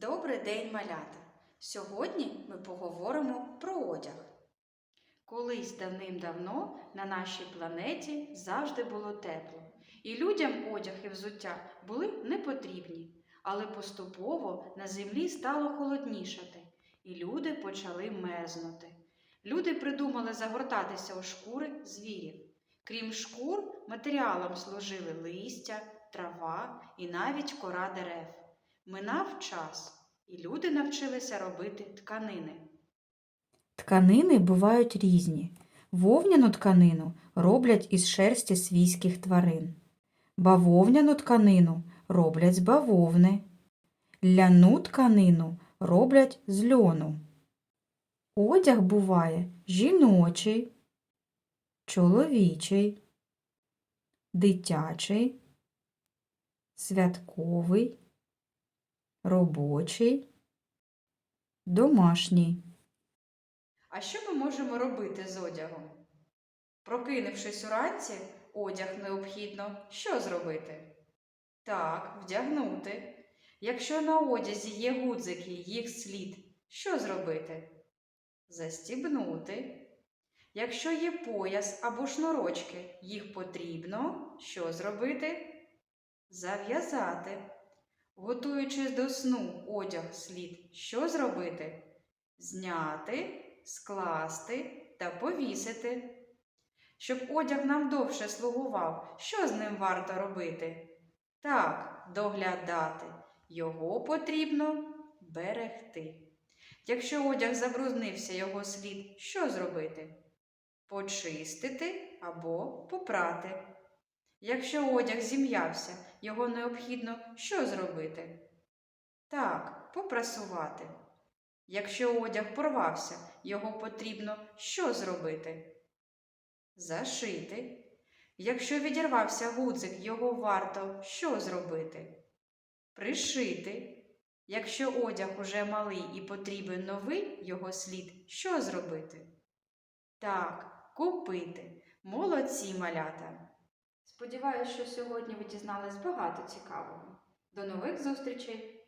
Добрий день, малята! Сьогодні ми поговоримо про одяг. Колись давним-давно на нашій планеті завжди було тепло, і людям одяг і взуття були не потрібні. Але поступово на землі стало холоднішати, і люди почали мерзнути. Люди придумали загортатися у шкури звірів. Крім шкур, матеріалом служили листя, трава і навіть кора дерев. Минав час, і люди навчилися робити тканини. Тканини бувають різні. Вовняну тканину роблять із шерсті свійських тварин. Бавовняну тканину роблять з бавовни. Ляну тканину роблять з льону. Одяг буває жіночий, чоловічий, дитячий, святковий, робочий, домашній. А що ми можемо робити з одягом? Прокинувшись уранці, одяг необхідно що зробити? Так, вдягнути. Якщо на одязі є гудзики, їх слід, що зробити? Застібнути. Якщо є пояс або шнурочки, їх потрібно що зробити? Зав'язати. Готуючись до сну, одяг слід що зробити? Зняти, скласти та повісити. Щоб одяг нам довше слугував, що з ним варто робити? Так, доглядати. Його потрібно берегти. Якщо одяг забруднився його слід, що зробити? Почистити або попрати. Якщо одяг зім'явся, його необхідно що зробити? Так, попрасувати. Якщо одяг порвався, його потрібно що зробити? Зашити. Якщо відірвався гудзик, його варто що зробити? Пришити. Якщо одяг уже малий і потрібен новий його слід, що зробити? Так, купити. Молодці малята. Сподіваюсь, що сьогодні ви дізнались багато цікавого. До нових зустрічей!